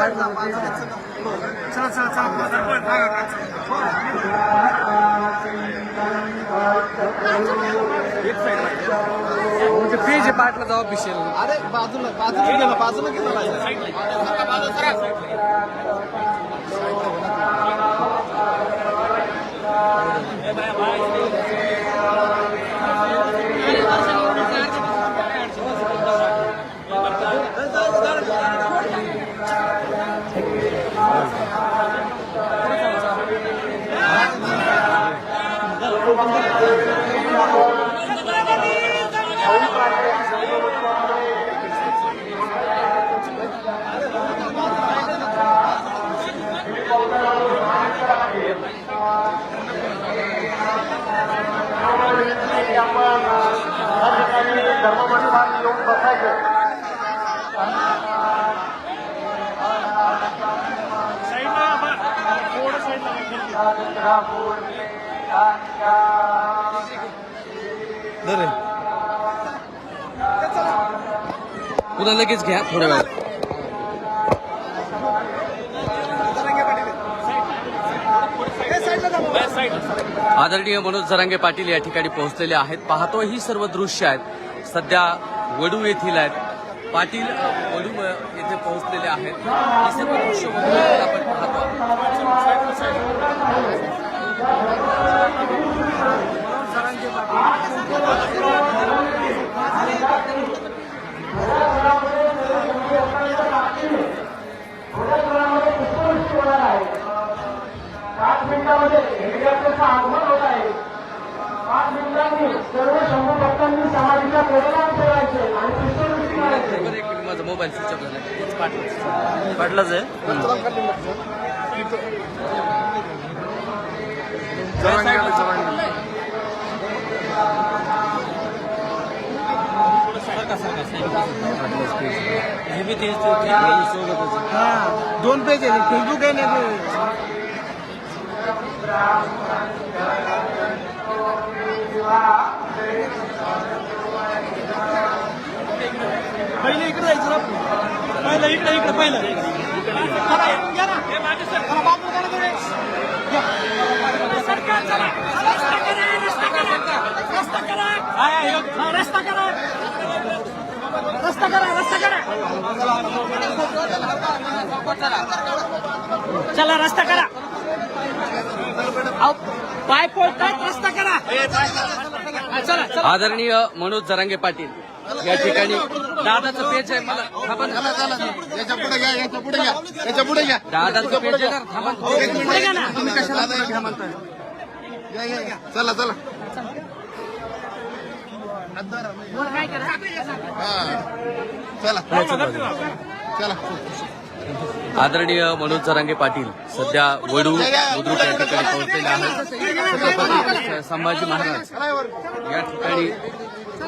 चालेल म्हणजे पेज आहे पाटला जाऊ ऑफिशियल अरे बाजूला बाजूला गेला बाजूला गेला धर्ममंडळात येऊन बसायचं. पुन्हा लगेच घ्या थोड्या वेळात. आदरणीय मनोज जरांगे पाटील या ठिकाणी पोहोचलेले आहेत. पाहतो ही सर्व दृश्य आहेत. सध्या वडू येथील आहेत. पाटील वडू येथे पोहोचलेले आहेत. ही सर्व दृश्य आपण पाहतो. पाच मिनिटामध्ये हेलिकॉप्टरचं आगमन होत आहे. पाच मिनिटांनी सर्व शंभू भक्तांनी समाधीच्या प्रेरणा ठेवायचे आणि पुष्पवृष्टी करायचे. माझा मोबाईल स्विच ऑफ झाला तेच पाटलाच पाटलाच आहे दोन पेज आहे फेसबुक आहे नाही इकडे जायचं ना. पहिलं इकडे इकडे पहिलं. चला, रस्ता करा रस्ता करा. रस्ता करा. चला रस्ता करा. अहो, पाय पोळतात रस्ता करा. चला आदरणीय मनोज जरांगे पाटील या ठिकाणी दादाचं पेज आहे मला थांबा ना. याच्यापुढे घ्या याच्यापुढे घ्या. याच्यापुढे घ्या. दादाचं पेज आहे ना थांबा ना. तुम्ही कशाला घ्या म्हणताय? या, या, या. चला चला. हा. चला. चला. आदरणीय मनोज जरांगे पाटील सध्या वडू बुद्रुक या ठिकाणी पोहोचलेले आहेत. छत्रपती संभाजी महाराज या ठिकाणी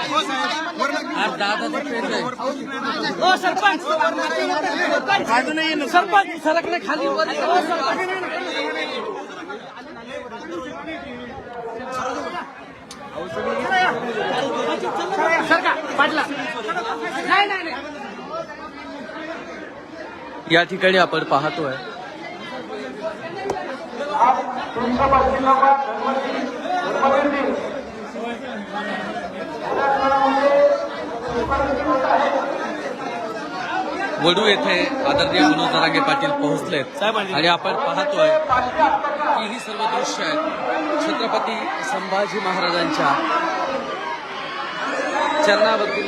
आज दादाचं पेज आहे हो। सरपंच सरपंच सरकले खाली वर हो, सरपंच. सरका पाटला। नाही नाही नाही। या ठिकाणी आपण पाहतोय तुमच्या वडू येथे आदरणीय मनोज जरांगे पाटील पोहोचलेत. आणि आपण पाहतोय की ही सर्व दृश्य आहेत छत्रपती संभाजी महाराजांच्या चरणावरती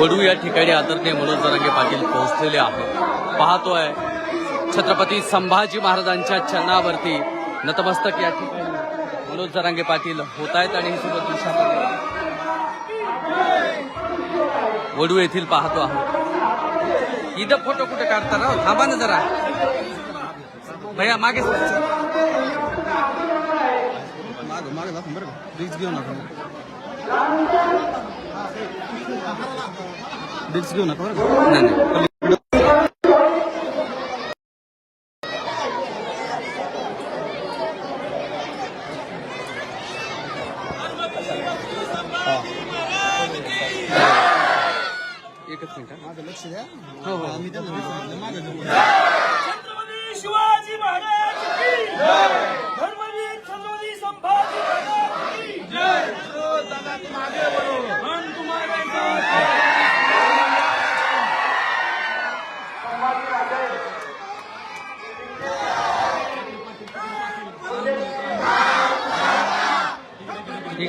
वडू या ठिकाणी आदरणीय मनोज जरांगे पाटील पोहोचलेले आहेत. पाहतोय छत्रपती संभाजी महाराजांच्या चरणावरती नतमस्तक या ठिकाणी. मनोज जरांगे पाटील होत आहेत आणि ही आपण वडू येथील पाहतो आहोत. इथं फोटो कुठे काढता ना थांबा ना जरा. भैया मागे. मागे मागे दाखवून बरं का रिक्स घेऊ नका रिक्स घेऊ नका बरं नाही एकच मिनिट हा. माझं लक्ष द्या हो हो आम्ही त्यांना विचारलं, मागे जाऊ. छत्रपती शिवाजी महाराज की धर्मवीर छत्रपती संभाजी महाराज की हम तुम्हारे साथ हैं.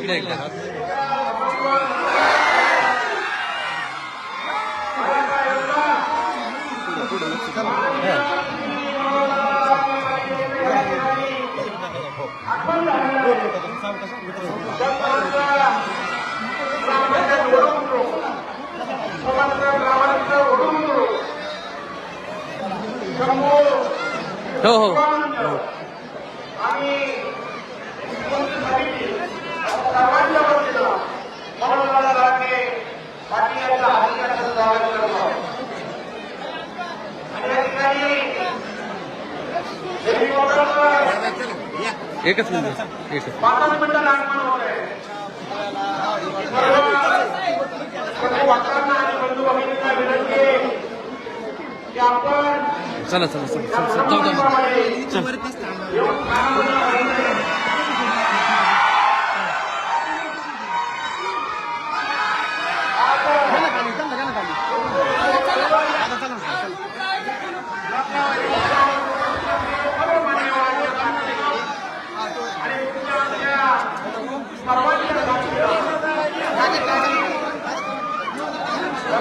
इकडे इकडे हो हो सर्वांच्या वतीनं म्हणून मला राखे पाटील यांचा हरिकाचं स्वागत करतो आणि या ठिकाणी देवी वगैरे एकच मिनिट एकच पाच मिनिटं लागणार होते सर्व वक्तांना आणि बंधू भगिनींना विनंती एकच की आपण चला चला चला चला चला. जाऊ जाऊ घ्या ना खाली, त्यांना घ्या ना खाली. आता चला ना, चला.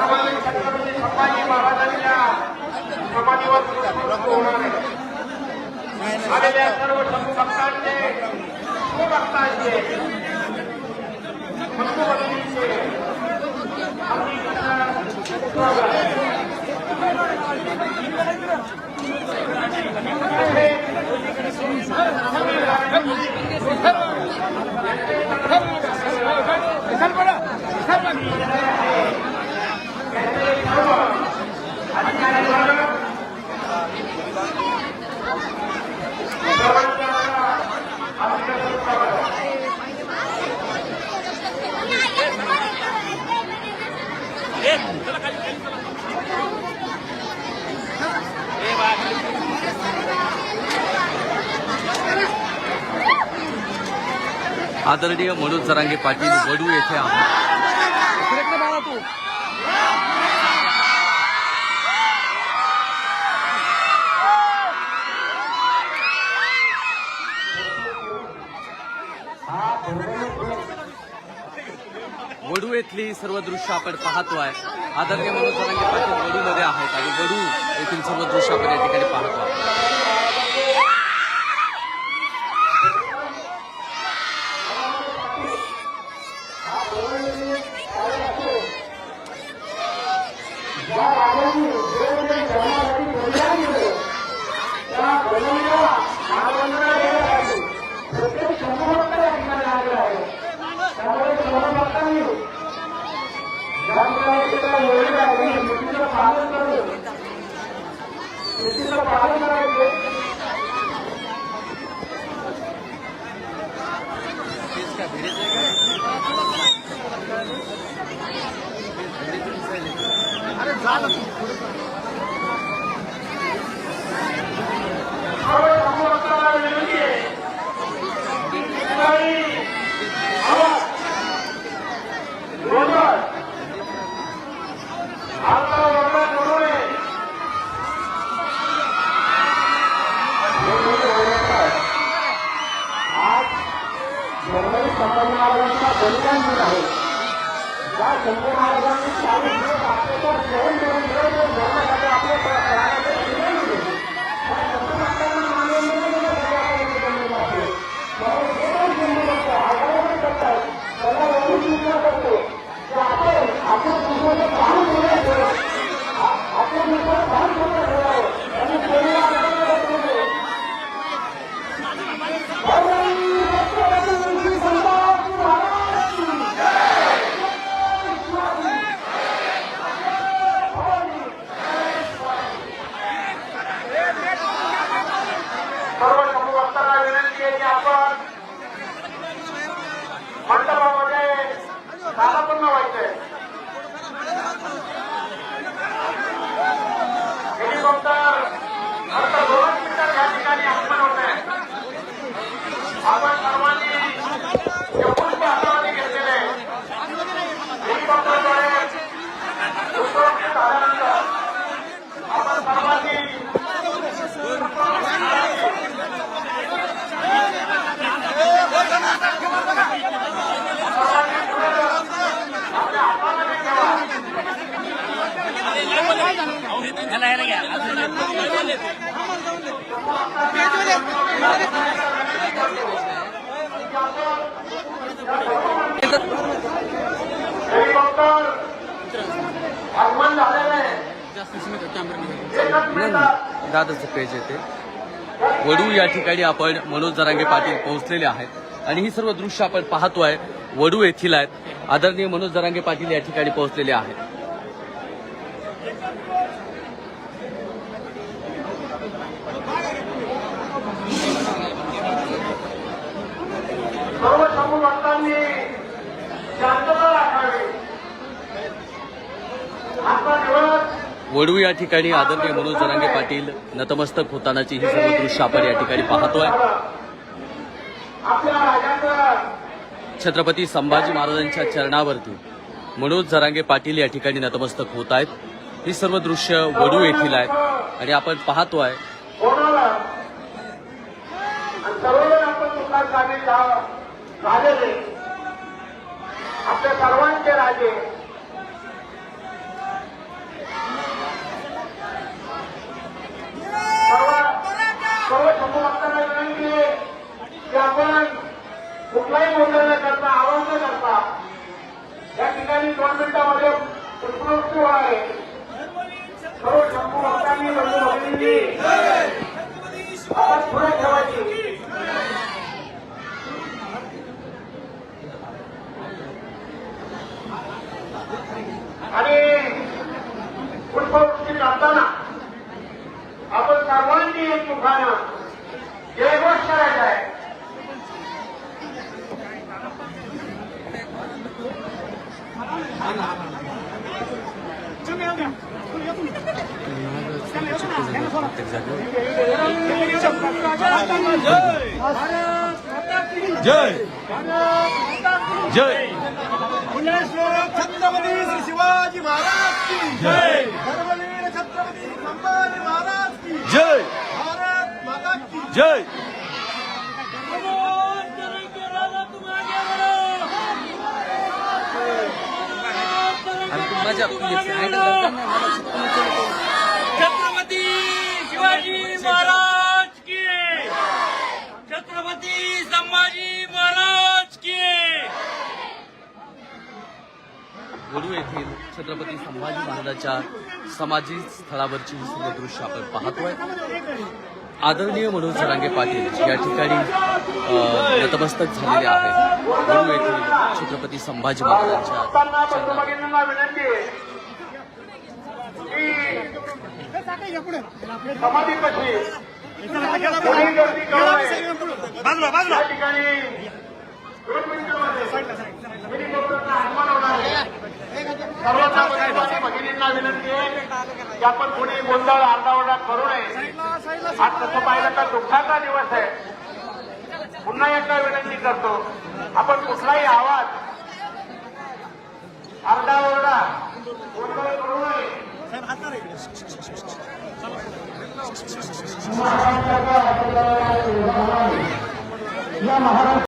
संभाजी महाराजांच्या समाधीवर पुष्पवृष्टी होणार आहे आदरणीय मनोज जरांगे पाटील वडू येथे आहोत तू. वडू येथली सर्व दृश्य आपण पाहतोय. आदरणीय मनोज जरांगे पाटील वडूमध्ये आहेत आणि वडू येथील सर्व दृश्य आपण या ठिकाणी पाहतोय. या राजाने वेगवेगळ्या धर्मासाठी बलिदान दिलं त्या बलिदानाला महाबंधना देण्यात आली प्रत्येक शंभर या ठिकाणी पालन करतो पालन करायचे नये आज महाराजांचा बलिदान दिन आहे. या शंभू महाराजांना আপনি आहे दादाचं पेज येते. वडू या ठिकाणी आपण मनोज जरांगे पाटील पोहोचलेले आहेत. आणि ही सर्व दृश्य आपण पाहतोय. वडू येथील आहेत. आदरणीय मनोज जरांगे पाटील या ठिकाणी पोहोचलेले आहेत. सर्व वडू या ठिकाणी आदरणीय मनोज जरांगे पाटील नतमस्तक होतानाची ही सर्व दृश्य आपण या ठिकाणी पाहतोय. छत्रपती संभाजी महाराजांच्या चरणावरती मनोज जरांगे पाटील या ठिकाणी नतमस्तक होत आहेत ही सर्व दृश्य वडू येथील आहेत. आणि आपण पाहतोय आपल्या सर्वांचे राजे सर्व सर्व समूह आपल्याला विनंती आहे की आपण कुठलाही गोंधळ न करता आवाज न करता या ठिकाणी दोन मिनिटामध्ये पुष्पवृष्टी होणार आहे. सर्व शंभू भक्तांनी बंधू भगिनींनी आवाज पुढे ठेवायची. आणि पुष्पवृष्टी करताना आपण सर्वांनी एक मुखानं जयघोष करायचा आहे प्रत्येक जागेवर जय. जय. छत्रपती श्री शिवाजी महाराज की जय. धर्मवीर छत्रपती संभाजी महाराज की जय. भारत माता की जय मनोज जरांगे राजा तुम आगे बढ़ो छत्रपती शिवाजी महाराज की छत्रपती संभाजी महाराज की वडू येथील छत्रपती संभाजी महाराजांच्या समाधी स्थळावरची ही सर्व दृश्य आपण पाहतोय. आदरणीय मनोज जरांगे पाटील या ठिकाणी नतमस्तक झालेले आहेत. वडू येथील छत्रपती संभाजी महाराजांच्या आहे आहे सर्व भगिनींना विनंती आहे की आपण कोणी गोंधळ आरडाओरडा करू नये आज तसं पाहिलं तर दिवस आहे. पुन्हा एकदा विनंती करतो. आपण कुठलाही आवाज अर्धा ओरडा करू नये. या महाराष्ट्र